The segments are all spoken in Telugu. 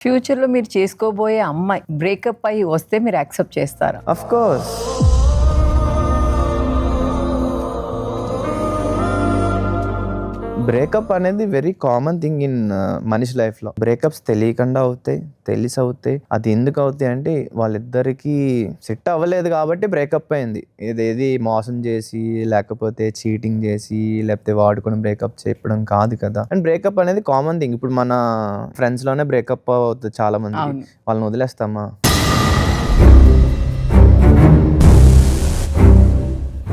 ఫ్యూచర్లో మీరు చేసుకోబోయే అమ్మాయి బ్రేకప్ అయ్యి వస్తే మీరు యాక్సెప్ట్ చేస్తారా? అఫ్ కోర్స్ బ్రేకప్ అనేది వెరీ కామన్ థింగ్ ఇన్ మనిషి లైఫ్లో బ్రేకప్స్ తెలియకుండా అవుతాయి తెలిసి అవుతాయి. అది ఎందుకు అవుతాయి అంటే వాళ్ళిద్దరికి సెట్ అవ్వలేదు కాబట్టి బ్రేకప్ అయింది. ఇదేది మోసం చేసి లేకపోతే చీటింగ్ చేసి లేకపోతే వాడుకొని బ్రేకప్ చెప్పడం కాదు కదా. అండ్ బ్రేకప్ అనేది కామన్ థింగ్ ఇప్పుడు మన ఫ్రెండ్స్లోనే బ్రేకప్ అవుతుంది చాలా మంది. వాళ్ళని వదిలేస్తామా?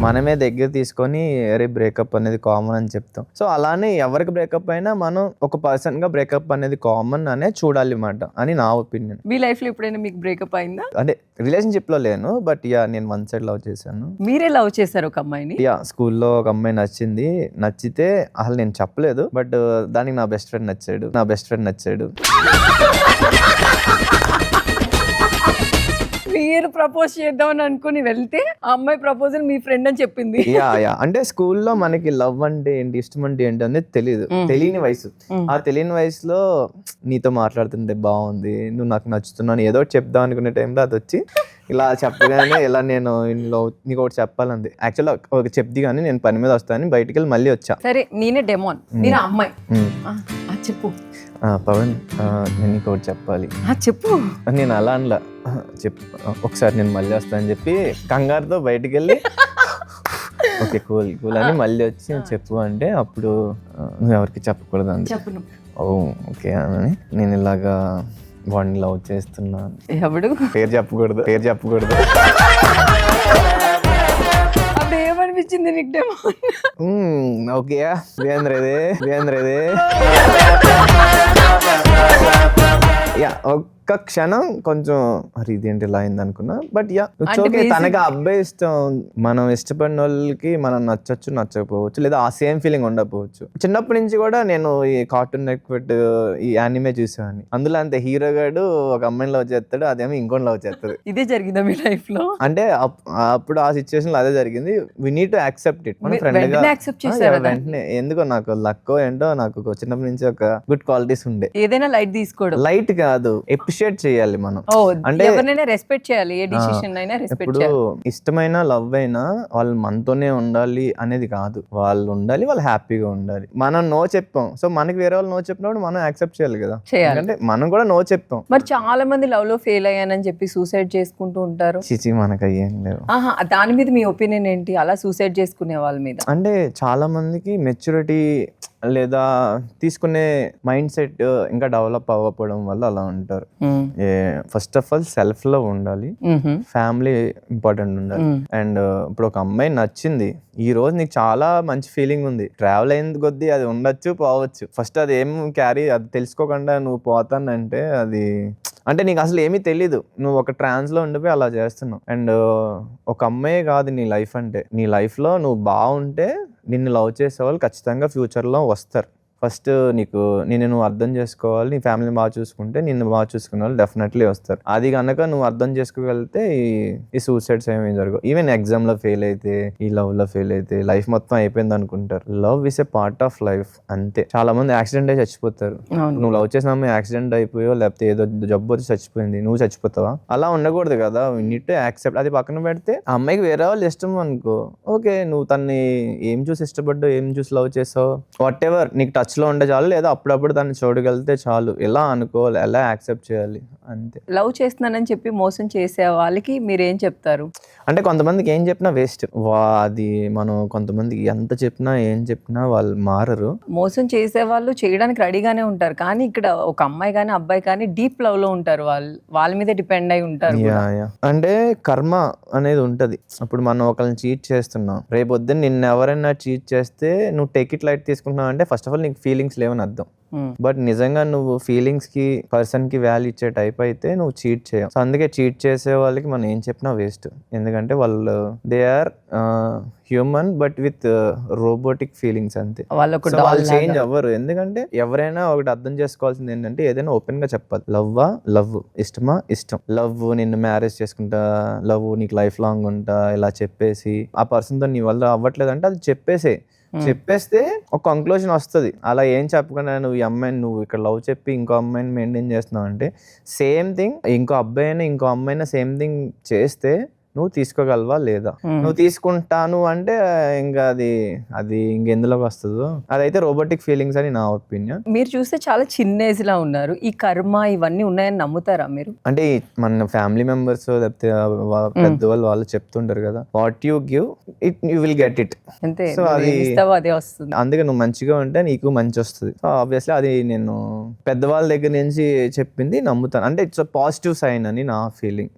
మనమే దగ్గర తీసుకొని అరే బ్రేకప్ అనేది కామన్ అని చెప్తాం. సో అలానే ఎవరికి బ్రేకప్ అయినా మనం ఒక పర్సన్గా బ్రేకప్ అనేది కామన్ అనే చూడాలి అన్నమాట అని నా ఒపీనియన్ మీ లైఫ్లో ఎప్పుడైనా మీకు బ్రేకప్ అయిందా? అంటే రిలేషన్షిప్లో లేను బట్ యా నేను వన్ సైడ్ లవ్ చేశాను. మీరే లవ్ చేశారు ఒక అమ్మాయిని? యా స్కూల్లో ఒక అమ్మాయి నచ్చింది. నచ్చితే అసలు నేను చెప్పలేదు బట్ దానికి నా బెస్ట్ ఫ్రెండ్ నచ్చాడు. నా బెస్ట్ ఫ్రెండ్ నచ్చాడు. మీరు ప్రపోజ్ చేద్దామని అనుకుని వెళ్తే ఆ అమ్మాయి ప్రపోజల్ మీ ఫ్రెండ్ అని చెప్పింది. Yeah yeah. అంటే స్కూల్లో మనకి లవ్ అంటే ఏంటి ఇష్టం అంటే ఏంటి అనేది తెలియదు తెలియని వయసు. ఆ తెలియని వయసులో నీతో మాట్లాడుతుంటే బాగుంది నువ్వు నాకు నచ్చుతున్నాను ఏదో చెప్దాం అనుకునే టైంలో అది వచ్చి ఇలా చెప్పగానే ఇలా నేను ఇంట్లో నీకు ఒకటి చెప్పాలంది. యాక్చువల్గా ఒక చెప్ది కానీ నేను పని మీద వస్తాను బయటికి వెళ్ళి మళ్ళీ వచ్చా. సరే నేనే డెమోన్ ఆ అమ్మాయి. చెప్పు. పవన్ నేను నీకు ఒకటి చెప్పాలి. చెప్పు. నేను అలా అనలా. చెప్పు. ఒకసారి నేను మళ్ళీ వస్తానని చెప్పి కంగారుతో బయటికి వెళ్ళి ఓకే కూల్ కూల్ అని మళ్ళీ వచ్చి చెప్పు అంటే అప్పుడు నువ్వు ఎవరికి చెప్పకూడదు నువ్వు ఓ ఓకే అని నేను ఇలాగా వాడిని లవ్ చేస్తున్నాను. ఎవడు? పేరు చెప్పకూడదు పేరు చెప్పకూడదు. అనిపించింది ఏమనిపించింది నీకు డెమోన్ మ్మ్, ఓకే. వేంద్రదే వేంద్రదే యా ఓకే ఒక్క క్షణం కొంచెం మరి ఇదేంటి ఇలా అయింది అనుకున్నా. బట్ యా ఓకే తనకి అబ్బాయి ఇష్టం. మనం ఇష్టపడిన వాళ్ళకి మనం నచ్చచ్చు నచ్చకపోవచ్చు. లేదా ఆ సేమ్ ఫీలింగ్ ఉండకపోవచ్చు. చిన్నప్పటి నుంచి కూడా నేను ఈ కార్టూన్ నెట్వర్క్ ఈ యానిమే చూసేవాడిని. అందులో అంతే హీరో గాడు ఒక అమ్మాయిని లవ్ చేస్తాడు అదేమో ఇంకోటి లవ్ చేస్తాడు ఇదే జరిగిందా మీ లైఫ్లో? అంటే అప్- అప్పుడు ఆ సిచ్యువేషన్లో అదే జరిగింది. We need to accept it మన ఫ్రెండ్గా వెంటనే. ఎందుకో నాకు లక్ ఏంటో నాకు చిన్నప్పటి నుంచి ఒక గుడ్ క్వాలిటీస్ ఉండే. ఏదైనా లైట్ తీసుకోవడం. లైట్ కాదు ఎప్రిషియేట్ చేయాలి మనం. అంటే- ఎవరినైనా రెస్పెక్ట్ చేయాలి ఏ డిసిషన్ అయినా రెస్పెక్ట్ ఇప్పుడు చేయాలి. ఇష్టమైన లవ్ అయినా వాళ్ళు మనతోనే ఉండాలి అనేది కాదు. వాళ్ళు ఉండాలి వాళ్ళు హ్యాపీగా ఉండాలి. మనం నో చెప్పాం. సో మనకి వేరే వాళ్ళు నో చెప్పినప్పుడు మనం యాక్సెప్ట్ చేయాలి కదా. ఎందుకంటే మనం కూడా నో చెప్పాం. మరి చాలా మంది లవ్లో ఫెయిల్ అయ్యానని చెప్పి సూసైడ్ చేసుకుంటూ ఉంటారు. చిచి మనకు అయ్యేం లేవు. ఆహా దాని మీద మీ ఒపీనియన్ ఏంటి? అలా సూసైడ్ చేసుకునే వాళ్ళ మీద. అంటే చాలా మందికి మెచ్యూరిటీ లేదా తీసుకునే మైండ్ సెట్ ఇంకా డెవలప్ అవ్వకపోవడం వల్ల అలా ఉంటారు. ఫస్ట్ ఆఫ్ ఆల్ సెల్ఫ్లో ఉండాలి. ఫ్యామిలీ ఇంపార్టెంట్ ఉండాలి. అండ్ ఇప్పుడు ఒక అమ్మాయి నచ్చింది ఈ రోజు నీకు చాలా మంచి ఫీలింగ్ ఉంది. ట్రావెల్ అయిన కొద్దీ అది ఉండొచ్చు పోవచ్చు. ఫస్ట్ అది ఏం క్యారీ అది తెలుసుకోకుండా నువ్వు పోతానంటే అది అంటే నీకు అసలు ఏమీ తెలీదు. నువ్వు ఒక ట్రాన్స్లో ఉండిపోయి అలా చేస్తున్నావు. అండ్ ఒక అమ్మాయి కాదు నీ లైఫ్ అంటే. నీ లైఫ్లో నువ్వు బాగుంటే నిన్ను లవ్ చేసే వాళ్ళు ఖచ్చితంగా ఫ్యూచర్లో వస్తారు. ఫస్ట్ నీకు నిన్ను నువ్వు అర్థం చేసుకోవాలి నీ ఫ్యామిలీ బాగా చూసుకుంటే నిన్ను బాగా చూసుకునే వాళ్ళు డెఫినెట్లీ వస్తారు. అది కనుక నువ్వు అర్థం చేసుకోగలిగితే ఈ- సూసైడ్స్ ఏమీ జరగవు. ఈవెన్ ఎగ్జామ్లో ఫెయిల్ అయితే ఈ లవ్లో ఫెయిల్ అయితే లైఫ్ మొత్తం అయిపోయింది అనుకుంటారు. Love is a part of life అంతే. చాలా మంది యాక్సిడెంట్ అయి చచ్చిపోతారు. నువ్వు లవ్ చేసిన అమ్మాయి యాక్సిడెంట్ అయిపోయో లేకపోతే ఏదో జబ్బు వచ్చి చచ్చిపోయింది నువ్వు చచ్చిపోతావా? అలా ఉండకూడదు కదా. నీట్ యాక్సెప్ట్ అది పక్కన పెడితే ఆ అమ్మాయికి వేరే వాళ్ళు ఇష్టం అనుకో. ఓకే నువ్వు తన్ని ఏం చూసి ఇష్టపడ్డావు ఏం చూసి లవ్ చేసావు? వాట్ ఎవర్ నీకు టచ్ లో ఉండే చాలు లేదా అప్పుడప్పుడు దాన్ని చూడగలిగితే చాలు. ఎలా అనుకోవాలి ఎలా యాక్సెప్ట్ చేయాలి అంతే. లవ్ చేస్తున్నానని చెప్పి మోసం చేసే వాళ్ళకి మీరు ఏం చెప్తారు? అంటే కొంతమందికి ఏం చెప్పినా వేస్ట్. వా అది మనం కొంతమందికి ఎంత చెప్పినా ఏం చెప్పినా వాళ్ళు మారరు. మోసం చేసే వాళ్ళు చేయడానికి రెడీగానే ఉంటారు. కానీ ఇక్కడ ఒక అమ్మాయి కానీ అబ్బాయి కానీ డీప్ లవ్లో ఉంటారు వాళ్ళు. వాళ్ళ మీద డిపెండ్ అయి ఉంటారు యా యా. అంటే కర్మ అనేది ఉంటది. ఇప్పుడు మనం ఒకరిని చీట్ చేస్తున్నాం. రేపు పొద్దున్న నిన్ను ఎవరైనా చీట్ చేస్తే నువ్వు టేక్ ఇట్ లైట్ తీసుకుంటున్నావు అంటే ఫస్ట్ ఆఫ్ ఆల్ నీకు ఫీలింగ్స్ లేవని అర్థం. Hmm. బట్ నిజంగా నువ్వు ఫీలింగ్స్కి పర్సన్కి వాల్యూ ఇచ్చే టైప్ అయితే నువ్వు చీట్ చేయవు. సో అందుకే చీట్ చేసే వాళ్ళకి మనం ఏం చెప్పినా వేస్ట్ ఎందుకంటే వాళ్ళు they are human but with robotic feelings అంతే. వాళ్ళు చేంజ్ అవ్వరు. ఎందుకంటే ఎవరైనా ఒకటి అర్థం చేసుకోవాల్సింది ఏంటంటే ఏదైనా ఓపెన్గా చెప్పాలి. లవ్వా లవ్ ఇష్టమా? ఇష్టం. లవ్ నిన్ను మ్యారేజ్ చేసుకుంటా లవ్ నీకు లైఫ్ లాంగ్ ఉంటా ఇలా చెప్పేసి ఆ పర్సన్తో నీ వల్ల అవ్వట్లేదు అంటే అది చెప్పేసే Hmm. చెప్పేస్తే ఒక కంక్లూజన్ వస్తుంది. అలా ఏం చెప్పకుండా నువ్వు ఈ అమ్మాయిని నువ్వు ఇక్కడ లవ్ చెప్పి ఇంకో అమ్మాయిని మెయింటైన్ చేస్తున్నావు అంటే సేమ్ థింగ్ ఇంకో అబ్బాయి అయినా ఇంకో అమ్మాయి అయినా సేమ్ థింగ్ చేస్తే నువ్వు తీసుకోగలవా లేదా? నువ్వు తీసుకుంటాను అంటే ఇంకా అది అది ఇంకెందులోకి వస్తుందో? అదైతే రోబోటిక్ ఫీలింగ్స్ అని నా ఒపీనియన్ మీరు చూస్తే చాలా చిన్న ఏజ్ లా ఉన్నారు. ఈ కర్మ ఇవన్నీ ఉన్నాయని నమ్ముతారా మీరు? అంటే మన ఫ్యామిలీ మెంబర్స్ లేకపోతే పెద్దవాళ్ళు వాళ్ళు చెప్తుంటారు కదా what you give it you will get it అంతే నువ్వు అది- అదే వస్తుంది. అందుకే నువ్వు మంచిగా ఉంటే నీకు మంచి వస్తుంది. సో ఆబ్వియస్లీ అది నేను పెద్దవాళ్ళ దగ్గర నుంచి చెప్పింది నమ్ముతాను. అంటే ఇట్స్ పాజిటివ్ సైన్ అని నా ఫీలింగ్